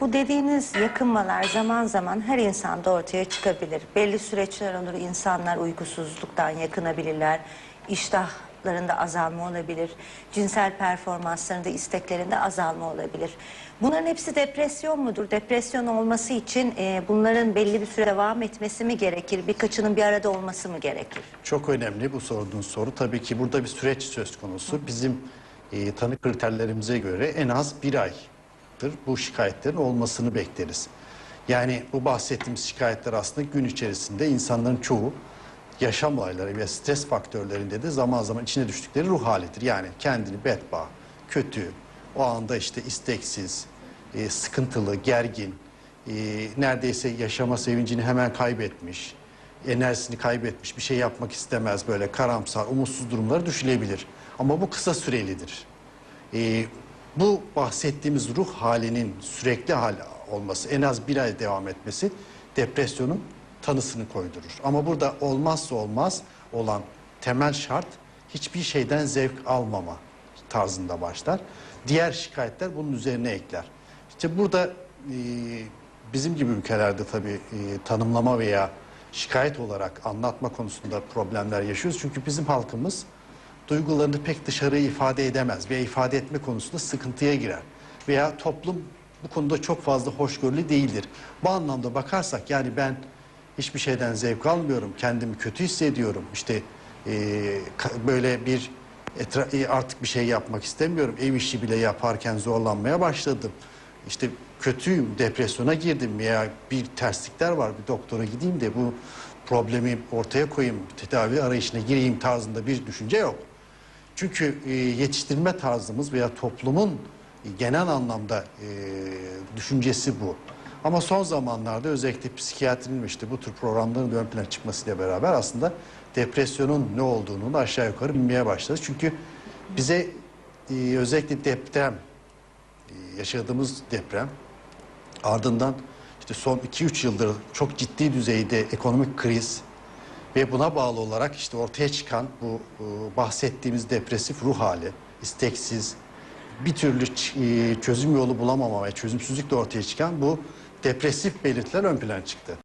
Bu dediğiniz yakınmalar zaman zaman her insanda ortaya çıkabilir. Belli süreçler olur insanlar uykusuzluktan yakınabilirler. İştahlarında azalma olabilir. Cinsel performanslarında isteklerinde azalma olabilir. Bunların hepsi depresyon mudur? Depresyon olması için e, bunların belli bir süre devam etmesi mi gerekir? Birkaçının bir arada olması mı gerekir? Çok önemli bu sorduğun soru. Tabii ki burada bir süreç söz konusu. Bizim e, tanı kriterlerimize göre en az bir aydır bu şikayetlerin olmasını bekleriz. Yani bu bahsettiğimiz şikayetler aslında gün içerisinde insanların çoğu yaşam olayları ve stres faktörlerinde de zaman zaman içine düştükleri ruh halidir. Yani kendini bedba, kötü, o anda işte isteksiz, e, sıkıntılı, gergin, e, neredeyse yaşama sevincini hemen kaybetmiş, enerjisini kaybetmiş, bir şey yapmak istemez böyle karamsar, umutsuz durumlara düşülebilir. Ama bu kısa sürelidir. E, bu bahsettiğimiz ruh halinin sürekli hal olması, en az bir ay devam etmesi depresyonun tanısını koydurur. Ama burada olmazsa olmaz olan temel şart hiçbir şeyden zevk almama tarzında başlar. Diğer şikayetler bunun üzerine ekler. İşte burada e, bizim gibi ülkelerde tabii e, tanımlama veya şikayet olarak anlatma konusunda problemler yaşıyoruz. Çünkü bizim halkımız duygularını pek dışarıya ifade edemez veya ifade etme konusunda sıkıntıya girer. Veya toplum bu konuda çok fazla hoşgörülü değildir. Bu anlamda bakarsak yani ben hiçbir şeyden zevk almıyorum, kendimi kötü hissediyorum. İşte e, böyle bir etra- e, artık bir şey yapmak istemiyorum. Ev işi bile yaparken zorlanmaya başladım. İşte kötüyüm, depresyona girdim veya bir terslikler var, bir doktora gideyim de bu problemi ortaya koyayım, tedavi arayışına gireyim tarzında bir düşünce yok. Çünkü e, yetiştirme tarzımız veya toplumun e, genel anlamda e, düşüncesi bu. Ama son zamanlarda özellikle psikiyatrinin işte bu tür programların ön plana çıkmasıyla beraber aslında depresyonun ne olduğunu da aşağı yukarı bilmeye başladı. Çünkü bize e, özellikle deprem, e, yaşadığımız deprem ardından işte son 2-3 yıldır çok ciddi düzeyde ekonomik kriz ve buna bağlı olarak işte ortaya çıkan bu e, bahsettiğimiz depresif ruh hali, isteksiz, bir türlü e, çözüm yolu bulamama ve çözümsüzlükle ortaya çıkan bu depresif belirtiler ön plana çıktı.